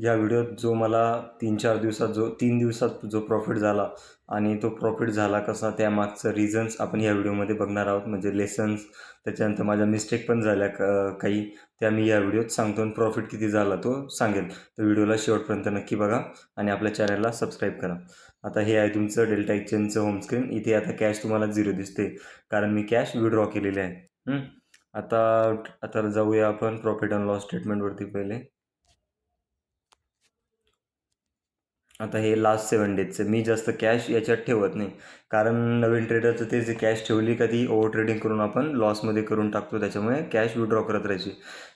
या व्हिडिओत जो मला तीन चार दिवसात जो तीन दिवसात जो प्रॉफिट झाला आणि तो प्रॉफिट झाला कसा त्यामागचं रिझन्स आपण या व्हिडिओमध्ये बघणार आहोत. म्हणजे लेसन्स त्याच्यानंतर माझ्या मिस्टेक पण झाल्या क काही. त्या मी या व्हिडिओत सांगतो आणि प्रॉफिट किती झाला तो सांगेल. तर व्हिडिओला शेवटपर्यंत नक्की बघा आणि आपल्या चॅनलला सबस्क्राईब करा. आता हे आहे तुमचं डेल्टा एक्सचेंजचं होमस्क्रीन इथे आता कॅश तुम्हाला झिरो दिसते. कारण मी कॅश विड्रॉ केलेली आहे. आता आता जाऊया आपण प्रॉफिट अँड लॉस स्टेटमेंटवरती पहिले. आता हे लास्ट सेवन डेजचं मी जास्त कॅश याच्यात ठेवत नाही. कारण नवीन ट्रेडरचं ते जे कॅश ठेवली का ती ओव्हर ट्रेडिंग करून आपण लॉसमध्ये करून टाकतो. त्याच्यामुळे कॅश विड्रॉ करत राहायची.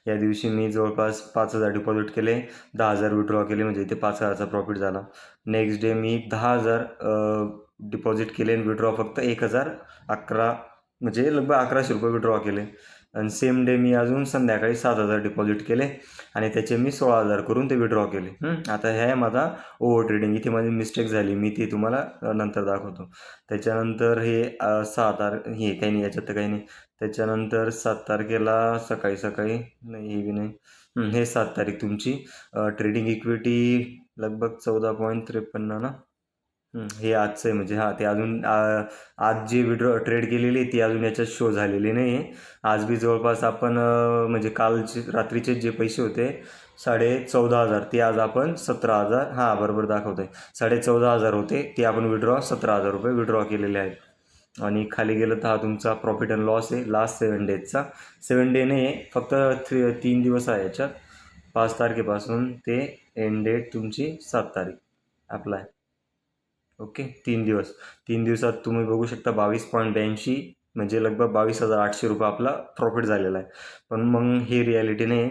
या दिवशी मी जवळपास पाच हजार डिपॉझिट केले. दहा हजार विड्रॉ केले. म्हणजे इथे पाच हजारचा प्रॉफिट झाला. नेक्स्ट डे मी दहा हजार डिपॉझिट केले आणि विड्रॉ फक्त एक हजार अकरा म्हणजे लगभग अकराशे रुपये विड्रॉ केले. आणि सेम डे मी अजून संध्याकाळी सात हजार डिपॉझिट केले आणि त्याचे मी सोळा हजार करून ते विड्रॉ केले? आता हे आहे माझा ओव्हर ट्रेडिंग इथे माझी मिस्टेक झाली. मी ती तुम्हाला नंतर दाखवतो. त्याच्यानंतर हे सहा तार हे काही नाही याच्यात तर काही नाही. त्याच्यानंतर सात तारखेला सकाळी सकाळी नाही हे बी नाही. हं, हे सात तारीख तुमची ट्रेडिंग इक्विटी लगभग चौदा पॉईंट त्रेपन्न ना? हे आजचं आहे म्हणजे हां ते अजून आ, आज जी विड्रॉ ट्रेड केलेली आहे ती अजून याच्यात शो झालेली नाही आहे. आज बी जवळपास आपण अ, म्हणजे कालचे रात्रीचे जे पैसे होते साडे चौदा हजार ते आज आपण सतरा हजार हां बरोबर दाखवतो आहे साडे चौदा हजार होते ते आपण विड्रॉ सतरा हजार रुपये विड्रॉ केलेले आहेत. आणि खाली गेलं तर हा तुमचा प्रॉफिट अँड लॉस आहे लास्ट सेवन डेजचा सेवन डे नाही आहे फक्त थ्री तीन दिवस आहे याच्यात. पाच तारखेपासून ते एंड डेट तुमची सात तारीख. अप्लाय ओके तीन दिवस. तीन दिवसात तुम्ही बघू शकता बावीस पॉईंट ब्याऐंशी म्हणजे लगभग बावीस हजार आठशे रुपये आपला प्रॉफिट झालेला आहे. पण मग हे रियालिटी नाही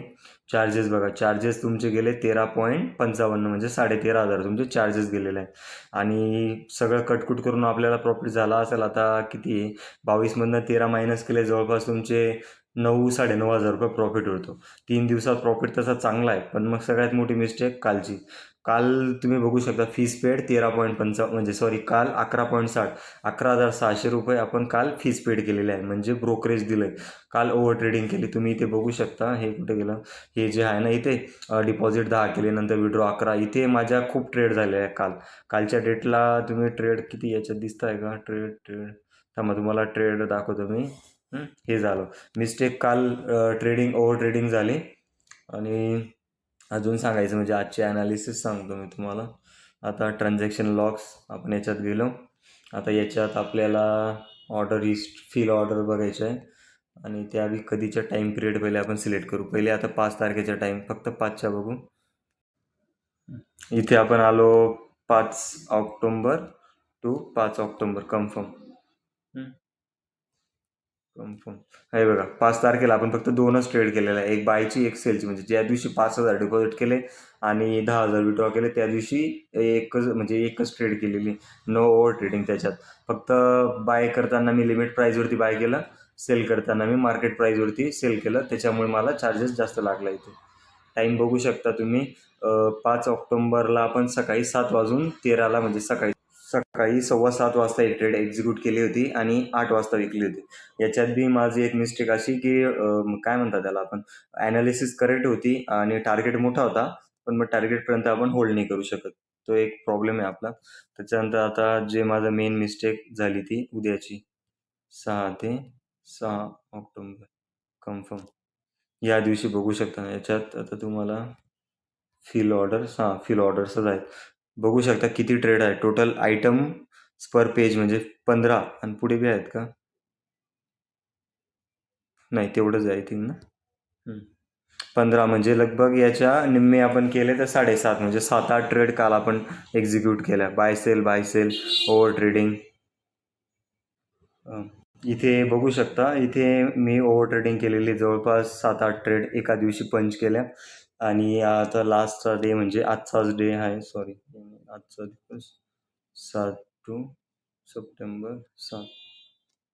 चार्जेस बघा. चार्जेस तुमचे गेले तेरा पॉईंट पंचावन्न म्हणजे साडेतेरा हजार तुमचे चार्जेस गेलेले आहे आणि सगळं कटकुट करून आपल्याला प्रॉफिट झाला असेल आता किती? आहे बावीसमधनं तेरा मायनस केले जवळपास तुमचे नऊ साडेनऊ हजार रुपये प्रॉफिट होतो. तीन दिवसात प्रॉफिट तसा चांगला आहे पण मग सगळ्यात मोठी मिस्टेक कालची. काल तुम्ही बघू शकता फीस पेड तेरा पॉईंट पंचा म्हणजे सॉरी काल अकरा पॉईंट साठ अकरा हजार सहाशे रुपये आपण काल फीस पेड केलेले आहे म्हणजे ब्रोकरेज दिलं आहे काल ओव्हर ट्रेडिंग केली तुम्ही इथे बघू शकता हे कुठे गेलं? हे जे आहे ना इथे डिपॉझिट दहा केले नंतर विड्रॉ अकरा इथे माझ्या खूप ट्रेड झाले आहे काल. कालच्या डेटला तुम्ही ट्रेड किती याच्यात दिसत आहे का? ट्रेड ट्रेड थांबा तुम्हाला ट्रेड दाखवतो मी. हं? झालं. मिस्टेक काल ट्रेडिंग ओव्हर ट्रेडिंग झाली. आणि अजून सांगायचं म्हणजे आजचे ॲनालिसिस सांगतो मी तुम्हाला. आता ट्रान्झॅक्शन लॉक्स आपण याच्यात गेलो. आता याच्यात आपल्याला ऑर्डर हिस्ट फिल ऑर्डर बघायचं आहे. आणि त्या बी कधीच्या टाईम पिरियड पहिले आपण सिलेक्ट करू. पहिले आता पाच तारखेचा टाईम फक्त पाचच्या बघू. इथे आपण आलो पाच ऑक्टोंबर टू पाच ऑक्टोंबर कन्फर्म कन्फर्म. हे बघा पाच तारखेला आपण फक्त दोनच ट्रेड केलेला आहे एक बायची एक सेलची. म्हणजे ज्या दिवशी पाच हजार डिपॉझिट केले आणि दहा हजार विड्रॉ केले त्या दिवशी एकच म्हणजे एकच ट्रेड केलेली. नो ओव्हर ट्रेडिंग त्याच्यात. फक्त बाय करताना मी लिमिट प्राईजवरती बाय केलं सेल करताना मी मार्केट प्राईजवरती सेल केलं. त्याच्यामुळे मला चार्जेस जास्त लागला इथे. टाईम बघू शकता तुम्ही पाच ऑक्टोंबरला आपण सकाळी सात वाजून तेराला म्हणजे सकाळी सकाळी सव्वा सात वाजता एक ट्रेड एक्झिक्यूट केली होती आणि आठ वाजता विकली होती. याच्यात बी माझी एक मिस्टेक अशी की काय म्हणतात त्याला आपण ॲनालिसिस करेक्ट होती आणि टार्गेट मोठा होता पण मग टार्गेटपर्यंत आपण होल्ड नाही करू शकत. तो एक प्रॉब्लेम आहे आपला. त्याच्यानंतर आता जे माझं मेन मिस्टेक झाली ती उद्याची सहा ते सहा ऑक्टोबर. कन्फर्म या दिवशी बघू शकता याच्यात आता तुम्हाला फिल ऑर्डर्स हां फिल ऑर्डर्सच आहेत. बघू शकता किती ट्रेड आहे. टोटल आयटम पर पेज म्हणजे पंधरा आणि पुढे बी आहेत का? नाही तेवढंच आहे थिंक ना. पंधरा म्हणजे लगभग याच्या निम्मे आपण केले तर साडेसात म्हणजे सात आठ ट्रेड काल आपण एक्झिक्यूट केल्या. Buy sell buy sell over trading इथे बघू शकता इथे मी ओव्हर ट्रेडिंग केलेली जवळपास सात आठ ट्रेड एका दिवशी पंच केल्या. आणि आता लास्टचा डे म्हणजे आजचाच डे आहे. सॉरी आजचा दिवस सात टू सप्टेंबर सात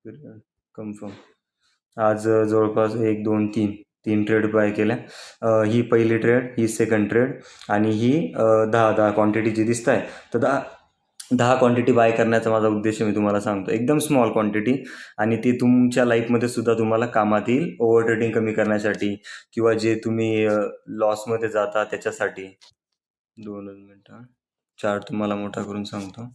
पिरियड. कन्फर्म आज जवळपास एक दोन तीन तीन ट्रेड बाय केल्या. ही पहिली ट्रेड ही सेकंड ट्रेड आणि ही दहा दहा क्वांटिटी जी दिसत आहे तर दहा दहा क्वांटिटी बाय करण्याचा माझा उद्देश मी तुम्हाला सांगतो. एकदम स्मॉल क्वांटिटी आणि ती तुमच्या लाईफमध्ये सुद्धा तुम्हाला कामात येईल ओव्हर ट्रेडिंग कमी करण्यासाठी किंवा जे तुम्ही लॉसमध्ये जाता त्याच्यासाठी. दोनच मिनटं. चार्ट तुम्हाला मोठा करून सांगतो.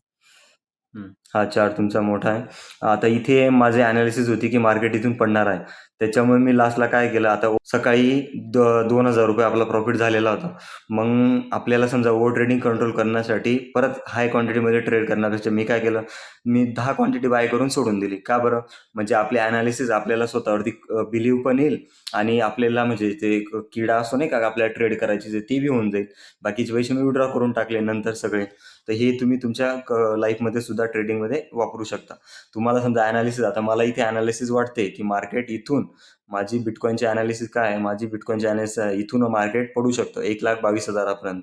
हा चार्ट तुमचा मोठा आहे. आता इथे माझे ॲनालिसिस होती की मार्केट इथून पडणार आहे. त्याच्यामुळे मी लास्टला काय केलं आता सकाळी द दोन हजार रुपये आपला प्रॉफिट झालेला होता. मग आपल्याला समजा ओव्हर ट्रेडिंग कंट्रोल करण्यासाठी परत हाय क्वांटिटीमध्ये ट्रेड करण्यापेक्षा मी काय केलं मी दहा क्वांटिटी बाय करून सोडून दिली. का बरं? म्हणजे आपले ॲनालिसिस आपल्याला स्वतःवरती बिलीव पण येईल आणि आपल्याला म्हणजे ते एक किडा असतो नाही का आपल्याला ट्रेड करायची जे ती बी होऊन जाईल. बाकीचे पैसे मी विड्रॉ करून टाकले नंतर सगळे. तर हे तुम्ही तुमच्या क लाईफमध्ये सुद्धा ट्रेडिंगमध्ये वापरू शकता. तुम्हाला समजा ॲनालिसिस आता मला इथे ॲनालिसिस वाटते की मार्केट इथून माझी बिटकॉईनची ॲनालिसिस काय आहे? माझी बिटकॉईनची ॲनालिसिस आहे. इथून मार्केट पडू शकतं. एक लाख बावीस हजारापर्यंत.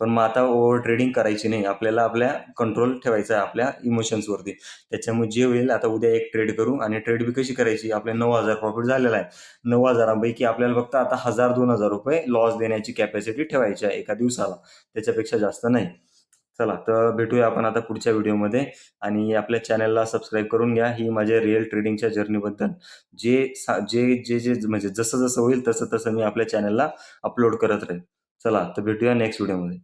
पण मग आता ओव्हर ट्रेडिंग करायची नाही. आपल्याला आपल्या कंट्रोल ठेवायचा आहे आपल्या इमोशन्सवरती त्याच्यामुळे जे होईल आता उद्या एक ट्रेड करू आणि ट्रेड बी कशी करायची? आपल्या नऊ हजार प्रॉफिट झालेला आहे. नऊ हजारांपैकी आपल्याला फक्त आता हजार दोन हजार रुपये लॉस देण्याची कॅपॅसिटी ठेवायची आहे एका दिवसाला. त्याच्यापेक्षा जास्त नाही. चला तर भेटूया आपण आता पुढच्या व्हिडिओमध्ये. आणि आपल्या चॅनलला सबस्क्राईब करून घ्या. ही माझ्या रिअल ट्रेडिंगच्या जर्नीबद्दल. जे सा जे जे जे म्हणजे जसं जसं होईल तसं तसं मी आपल्या चॅनलला अपलोड करत राहील. चला तर भेटूया नेक्स्ट व्हिडिओमध्ये.